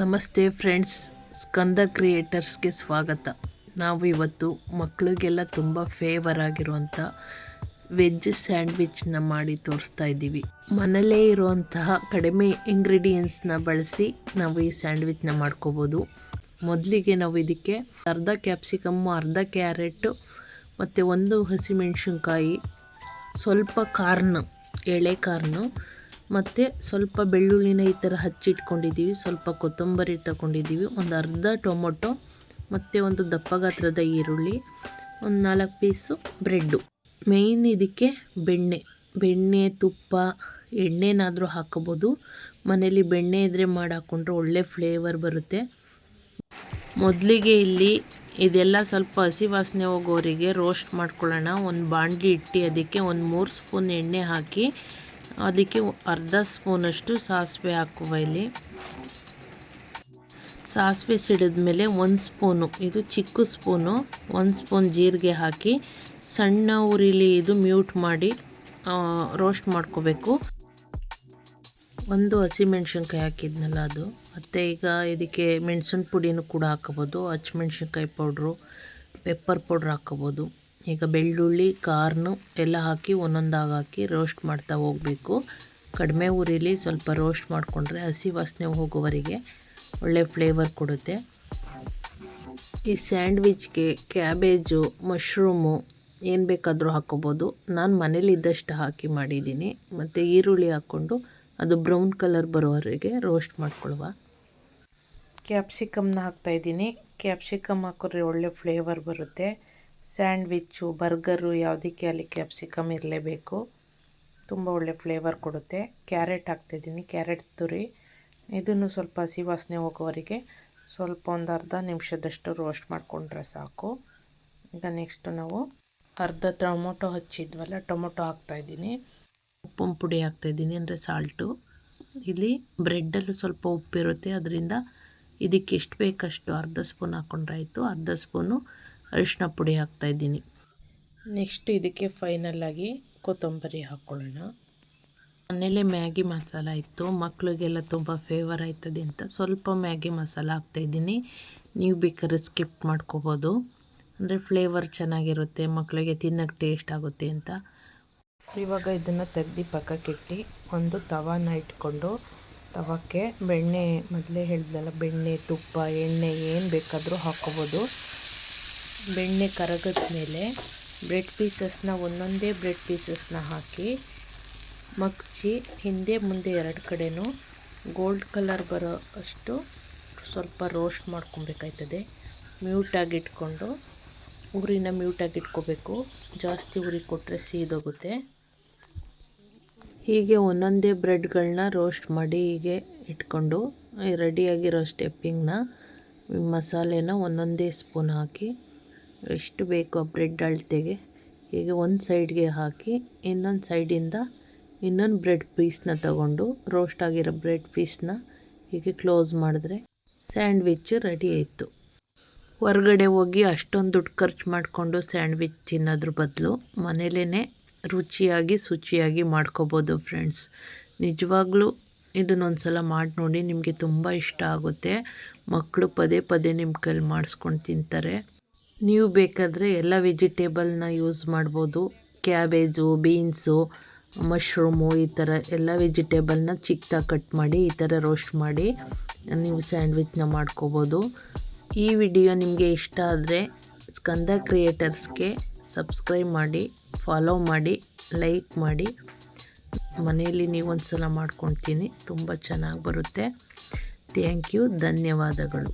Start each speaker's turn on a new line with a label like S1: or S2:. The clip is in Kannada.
S1: ನಮಸ್ತೆ ಫ್ರೆಂಡ್ಸ್, ಸ್ಕಂದ ಕ್ರಿಯೇಟರ್ಸ್ಗೆ ಸ್ವಾಗತ. ನಾವು ಇವತ್ತು ಮಕ್ಕಳಿಗೆಲ್ಲ ತುಂಬ ಫೇವರ್ ಆಗಿರುವಂಥ ವೆಜ್ ಸ್ಯಾಂಡ್ವಿಚ್ನ ಮಾಡಿ ತೋರಿಸ್ತಾ ಇದ್ದೀವಿ. ಮನೆಯಲ್ಲೇ ಇರುವಂತಹ ಕಡಿಮೆ ಇಂಗ್ರೀಡಿಯೆಂಟ್ಸ್ನ ಬಳಸಿ ನಾವು ಈ ಸ್ಯಾಂಡ್ವಿಚ್ನ ಮಾಡ್ಕೋಬೋದು. ಮೊದಲಿಗೆ ನಾವು ಇದಕ್ಕೆ ಅರ್ಧ ಕ್ಯಾಪ್ಸಿಕಮ್ಮು ಅರ್ಧ ಕ್ಯಾರೆಟು ಮತ್ತು ಒಂದು ಹಸಿಮೆಣಸಿನ್ಕಾಯಿ, ಸ್ವಲ್ಪ ಕಾರ್ನ್ ಎಳೆ ಕಾರ್ನು ಮತ್ತು ಸ್ವಲ್ಪ ಬೆಳ್ಳುಳ್ಳಿನ ಈ ಥರ ಹಚ್ಚಿಟ್ಕೊಂಡಿದ್ದೀವಿ, ಸ್ವಲ್ಪ ಕೊತ್ತಂಬರಿ ತಗೊಂಡಿದ್ದೀವಿ, ಒಂದು ಅರ್ಧ ಟೊಮೊಟೊ ಮತ್ತು ಒಂದು ದಪ್ಪ ಗಾತ್ರದ ಈರುಳ್ಳಿ, ಒಂದು ನಾಲ್ಕು ಪೀಸು ಬ್ರೆಡ್ಡು. ಮೇಯ್ನ್ ಇದಕ್ಕೆ ಬೆಣ್ಣೆ ಬೆಣ್ಣೆ, ತುಪ್ಪ, ಎಣ್ಣೆನಾದರೂ ಹಾಕೋಬೋದು. ಮನೇಲಿ ಬೆಣ್ಣೆ ಇದ್ದರೆ ಮಾಡಿ ಹಾಕ್ಕೊಂಡ್ರೆ ಒಳ್ಳೆ ಫ್ಲೇವರ್ ಬರುತ್ತೆ. ಮೊದಲಿಗೆ ಇಲ್ಲಿ ಇದೆಲ್ಲ ಸ್ವಲ್ಪ ಹಸಿ ವಾಸನೆ ಹೋಗೋರಿಗೆ ರೋಸ್ಟ್ ಮಾಡ್ಕೊಳ್ಳೋಣ. ಒಂದು ಬಾಣಲಿ ಇಟ್ಟು ಅದಕ್ಕೆ ಒಂದು ಮೂರು ಸ್ಪೂನ್ ಎಣ್ಣೆ ಹಾಕಿ ಅದಕ್ಕೆ ಅರ್ಧ ಸ್ಪೂನಷ್ಟು ಸಾಸಿವೆ ಹಾಕುವ ಇಲ್ಲಿ. ಸಾಸಿವೆ ಸಿಡಿದ ಮೇಲೆ ಒಂದು ಸ್ಪೂನು, ಇದು ಚಿಕ್ಕ ಸ್ಪೂನು, ಒಂದು ಸ್ಪೂನ್ ಜೀರಿಗೆ ಹಾಕಿ ಸಣ್ಣ ಉರಿಲಿ ಇದು ಮ್ಯೂಟ್ ಮಾಡಿ ರೋಸ್ಟ್ ಮಾಡ್ಕೋಬೇಕು. ಒಂದು ಹಸಿಮೆಣ್ಸಿನ್ಕಾಯಿ ಹಾಕಿದ್ನಲ್ಲ ಅದು. ಮತ್ತು ಈಗ ಇದಕ್ಕೆ ಮೆಣಸಿನ ಪುಡಿನೂ ಕೂಡ ಹಾಕೋಬೋದು, ಹಸಿಮೆಣ್ಸಿನ್ಕಾಯಿ ಪೌಡ್ರು, ಪೆಪ್ಪರ್ ಪೌಡ್ರ್ ಹಾಕೋಬೋದು. ಈಗ ಬೆಳ್ಳುಳ್ಳಿ ಕಾರ್ನು ಎಲ್ಲ ಹಾಕಿ ಒಂದೊಂದಾಗಿ ಹಾಕಿ ರೋಸ್ಟ್ ಮಾಡ್ತಾ ಹೋಗಬೇಕು. ಕಡಿಮೆ ಉರಿಲಿ ಸ್ವಲ್ಪ ರೋಸ್ಟ್ ಮಾಡಿಕೊಂಡ್ರೆ ಹಸಿ ವಾಸನೆ ಹೋಗೋವರೆಗೆ ಒಳ್ಳೆ ಫ್ಲೇವರ್ ಕೊಡುತ್ತೆ. ಈ ಸ್ಯಾಂಡ್ವಿಚ್ಗೆ ಕ್ಯಾಬೇಜು, ಮಶ್ರೂಮು ಏನು ಬೇಕಾದರೂ ಹಾಕ್ಕೋಬೋದು ನಾನು ಮನೇಲಿದ್ದಷ್ಟು ಹಾಕಿ ಮಾಡಿದ್ದೀನಿ. ಮತ್ತು ಈರುಳ್ಳಿ ಹಾಕ್ಕೊಂಡು ಅದು ಬ್ರೌನ್ ಕಲರ್ ಬರೋವರೆಗೆ ರೋಸ್ಟ್ ಮಾಡ್ಕೊಳುವ. ಕ್ಯಾಪ್ಸಿಕಮ್ನ ಹಾಕ್ತಾಯಿದ್ದೀನಿ ಕ್ಯಾಪ್ಸಿಕಮ್ ಹಾಕಿದ್ರೆ ಒಳ್ಳೆ ಫ್ಲೇವರ್ ಬರುತ್ತೆ. ಸ್ಯಾಂಡ್ವಿಚ್ಚು, ಬರ್ಗರು ಯಾವುದಕ್ಕೆ ಅಲ್ಲಿ ಕ್ಯಾಪ್ಸಿಕಮ್ ಇರಲೇಬೇಕು. ತುಂಬ ಒಳ್ಳೆ ಫ್ಲೇವರ್ ಕೊಡುತ್ತೆ. ಕ್ಯಾರೆಟ್ ಹಾಕ್ತಿದ್ದೀನಿ, ಕ್ಯಾರೆಟ್ ತುರಿ. ಇದನ್ನು ಸ್ವಲ್ಪ ಹಸಿ ವಾಸನೆ ಹೋಗೋವರೆಗೆ ಸ್ವಲ್ಪ ಒಂದು ಅರ್ಧ ನಿಮಿಷದಷ್ಟು ರೋಸ್ಟ್ ಮಾಡಿಕೊಂಡ್ರೆ ಸಾಕು. ಈಗ ನೆಕ್ಸ್ಟು ನಾವು ಅರ್ಧ ಟೊಮೊಟೊ ಹಚ್ಚಿದ್ವಲ್ಲ, ಟೊಮೊಟೊ ಹಾಕ್ತಾಯಿದ್ದೀನಿ ಉಪ್ಪಿನ ಪುಡಿ ಹಾಕ್ತಾಯಿದ್ದೀನಿ ಅಂದರೆ ಸಾಲ್ಟು. ಇಲ್ಲಿ ಬ್ರೆಡ್ಡಲ್ಲೂ ಸ್ವಲ್ಪ ಉಪ್ಪಿರುತ್ತೆ, ಅದರಿಂದ ಇದಕ್ಕೆ ಎಷ್ಟು ಬೇಕಷ್ಟು ಅರ್ಧ ಸ್ಪೂನ್ ಹಾಕ್ಕೊಂಡ್ರಾಯಿತು ಅರ್ಧ ಸ್ಪೂನು ಅರಿಶಿನ ಪುಡಿ ಹಾಕ್ತಾಯಿದ್ದೀನಿ ನೆಕ್ಸ್ಟ್ ಇದಕ್ಕೆ ಫೈನಲ್ಲಾಗಿ ಕೊತ್ತಂಬರಿ ಹಾಕ್ಕೊಳ್ಳೋಣ ಮನೇಲೆ ಮ್ಯಾಗಿ ಮಸಾಲ ಇತ್ತು. ಮಕ್ಕಳಿಗೆಲ್ಲ ತುಂಬ ಫೇವರ್ ಆಯ್ತದೆ ಅಂತ ಸ್ವಲ್ಪ ಮ್ಯಾಗಿ ಮಸಾಲ ಹಾಕ್ತಾಯಿದ್ದೀನಿ ನೀವು ಬೇಕಾದ್ರೆ ಸ್ಕಿಪ್ ಮಾಡ್ಕೋಬೋದು. ಅಂದರೆ ಫ್ಲೇವರ್ ಚೆನ್ನಾಗಿರುತ್ತೆ ಮಕ್ಕಳಿಗೆ ತಿನ್ನೋಕ್ಕೆ ಟೇಸ್ಟ್ ಆಗುತ್ತೆ ಅಂತ. ಇವಾಗ ಇದನ್ನು ತೆಗ್ದು ಪಕ್ಕಕ್ಕಿಟ್ಟು ಒಂದು ತವಾನ ಇಟ್ಕೊಂಡು ತವಕ್ಕೆ ಬೆಣ್ಣೆ ಮೊದಲೇ ಹೇಳಿದ್ನಲ್ಲ ಬೆಣ್ಣೆ ತುಪ್ಪ ಎಣ್ಣೆ ಏನು ಬೇಕಾದರೂ ಹಾಕ್ಕೋಬೋದು. ಬೆಣ್ಣೆ ಕರಗದ ಮೇಲೆ ಬ್ರೆಡ್ ಪೀಸಸ್ನ ಒಂದೊಂದೇ ಬ್ರೆಡ್ ಪೀಸಸ್ನ ಹಾಕಿ ಮಗ್ಚಿ, ಹಿಂದೆ ಮುಂದೆ ಎರಡು ಕಡೆಯೂ ಗೋಲ್ಡ್ ಕಲರ್ ಬರೋ ಅಷ್ಟು ಸ್ವಲ್ಪ ರೋಸ್ಟ್ ಮಾಡ್ಕೊಬೇಕಾಯ್ತದೆ. ಮ್ಯೂಟಾಗಿ ಇಟ್ಕೊಂಡು ಉರಿನ ಮ್ಯೂಟಾಗಿ ಇಟ್ಕೋಬೇಕು. ಜಾಸ್ತಿ ಉರಿ ಕೊಟ್ಟರೆ ಸೀದೋಗುತ್ತೆ. ಹೀಗೆ ಒಂದೊಂದೇ ಬ್ರೆಡ್ಗಳನ್ನ ರೋಸ್ಟ್ ಮಾಡಿ ಹೀಗೆ ಇಟ್ಕೊಂಡು ರೆಡಿಯಾಗಿರೋ ಸ್ಟೆಪ್ಪಿಂಗ್ನ ಮಸಾಲೆನ ಒಂದೊಂದೇ ಸ್ಪೂನ್ ಹಾಕಿ ಎಷ್ಟು ಬೇಕೋ ಬ್ರೆಡ್ ಅಳತೆಗೆ. ಹೀಗೆ ಒಂದು ಸೈಡ್ಗೆ ಹಾಕಿ, ಇನ್ನೊಂದು ಸೈಡಿಂದ ಇನ್ನೊಂದು ಬ್ರೆಡ್ ಪೀಸ್ನ ತಗೊಂಡು ರೋಸ್ಟ್ ಆಗಿರೋ ಬ್ರೆಡ್ ಪೀಸ್ನ ಹೀಗೆ ಕ್ಲೋಸ್ ಮಾಡಿದ್ರೆ ಸ್ಯಾಂಡ್ವಿಚ್ಚು ರೆಡಿ ಆಯಿತು. ಹೊರಗಡೆ ಹೋಗಿ ಅಷ್ಟೊಂದು ದುಡ್ಡು ಖರ್ಚು ಮಾಡಿಕೊಂಡು ಸ್ಯಾಂಡ್ವಿಚ್ ತಿನ್ನೋದ್ರ ಬದಲು ಮನೇಲೇ ರುಚಿಯಾಗಿ ಶುಚಿಯಾಗಿ ಮಾಡ್ಕೋಬೋದು ಫ್ರೆಂಡ್ಸ್ ನಿಜವಾಗ್ಲೂ ಇದನ್ನೊಂದು ಸಲ ಮಾಡಿ ನೋಡಿ ನಿಮಗೆ ತುಂಬ ಇಷ್ಟ ಆಗುತ್ತೆ. ಮಕ್ಕಳು ಪದೇ ಪದೇ ನಿಮ್ಮ ಕೈಲಿ ಮಾಡಿಸ್ಕೊಂಡು ತಿಂತಾರೆ. ನೀವು ಬೇಕಾದರೆ ಎಲ್ಲ ವೆಜಿಟೇಬಲ್ನ ಯೂಸ್ ಮಾಡ್ಬೋದು. ಕ್ಯಾಬೇಜು, ಬೀನ್ಸು, ಮಶ್ರೂಮು ಈ ಥರ ಎಲ್ಲ ವೆಜಿಟೇಬಲ್ನ ಚಿಕ್ಕದಾಗಿ ಕಟ್ ಮಾಡಿ ಈ ಥರ ರೋಸ್ಟ್ ಮಾಡಿ ನೀವು ಸ್ಯಾಂಡ್ವಿಚ್ನ ಮಾಡ್ಕೋಬೋದು. ಈ ವಿಡಿಯೋ ನಿಮಗೆ ಇಷ್ಟ ಆದರೆ ಸ್ಕಂದ ಕ್ರಿಯೇಟರ್ಸ್ಗೆ ಸಬ್ಸ್ಕ್ರೈಬ್ ಮಾಡಿ, ಫಾಲೋ ಮಾಡಿ, ಲೈಕ್ ಮಾಡಿ. ಮನೆಯಲ್ಲಿ ನೀವು ಒಂದು ಸಲ ಮಾಡ್ಕೊತೀನಿ ತುಂಬ ಚೆನ್ನಾಗಿ ಬರುತ್ತೆ. ಥ್ಯಾಂಕ್ ಯು, ಧನ್ಯವಾದಗಳು.